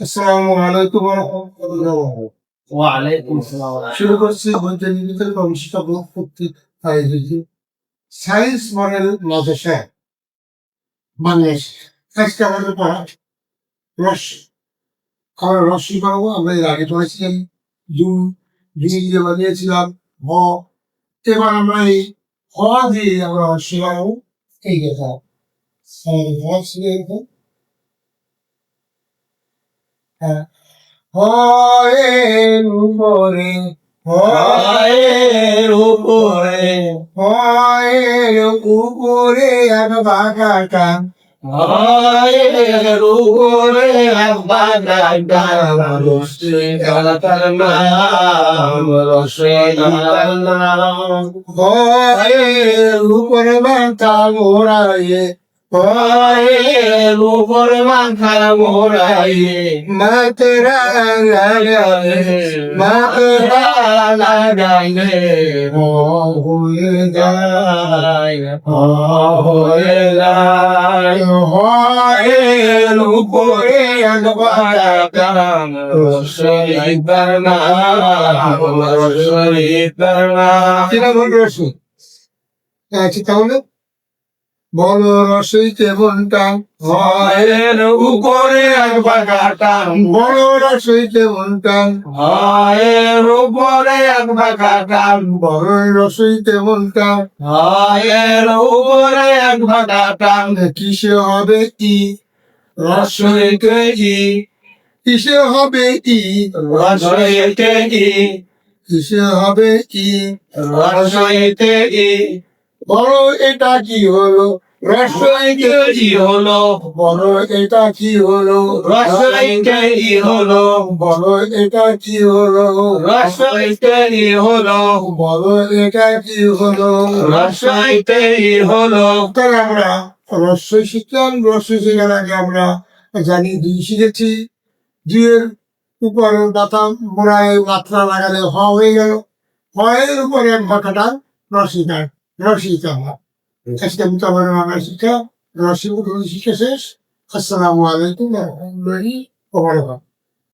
আসসালামু আলাইকুম ওয়া রাহমাতুল্লাহ। আসসালাম। শুরু করছি বৈজ্ঞানিকদের কমিশন ব্লক কর্তৃক আয়োজিত সায়েন্স মডেল মাদ্রাসা বাংলাদেশ। আজকে আমাদের পড়া। রস আমরা রশ্মি পাবো আমরা এর আগে পড়েছিলাম দুই দিয়ে বানিয়েছিলাম হ। এবার আমরা এই হ দিয়ে আমরা রশ্মি পাবো এই কথা হয়ের উপরে হয়ের উপরে হয়ের উপরে এক বাঘাটা হয়ের উপরে বাগাটা রশ্মি তার নাম রশ্মি নাম উপরে হয়ের উপরে মাথা মোড়াইয়ে মাতরা লাগালে মাতরা লাগাইলে হয়ে যায় হয়ে যায় হয়ের উপরে এক বাঘাটা রশ্মি তার নাম রশ্মি তার নাম কিনা বল রসুন আচ্ছা তাহলে বল রসই কেমনটা হয়ের উপরে এক বাগাটা বড় রসই কেমনটা হয়ের উপরে এক বাগাটা বড় রসই কেমনটা হয়ের উপরে এক বাগাটা কিসে হবে কি রসইতে ই। কিসে হবে কি রসইতে ই। কিসে হবে কি রসইতে ই। বড় এটা কি হলো? বড় এটা কি হলো? বড় এটা কি হলো? বড় এটা কি হলো? তাহলে আমরা রস্যই শিখলাম রস্যই শেখার আগে আমরা জানি দুই শিখেছি। দুইয়ের উপর দাতা মোড়ায় মাত্রা লাগালে হ হয়ে গেল। হয়ের উপরে এক বাঁকাটা রসিকার রসিকা আজকে আমি তোমার বাংলা শিক্ষা রসিক শিক্ষা শেষ আসসালামু আলাইকুম রহমতুল্লাহি ওয়া বারাকাতুহু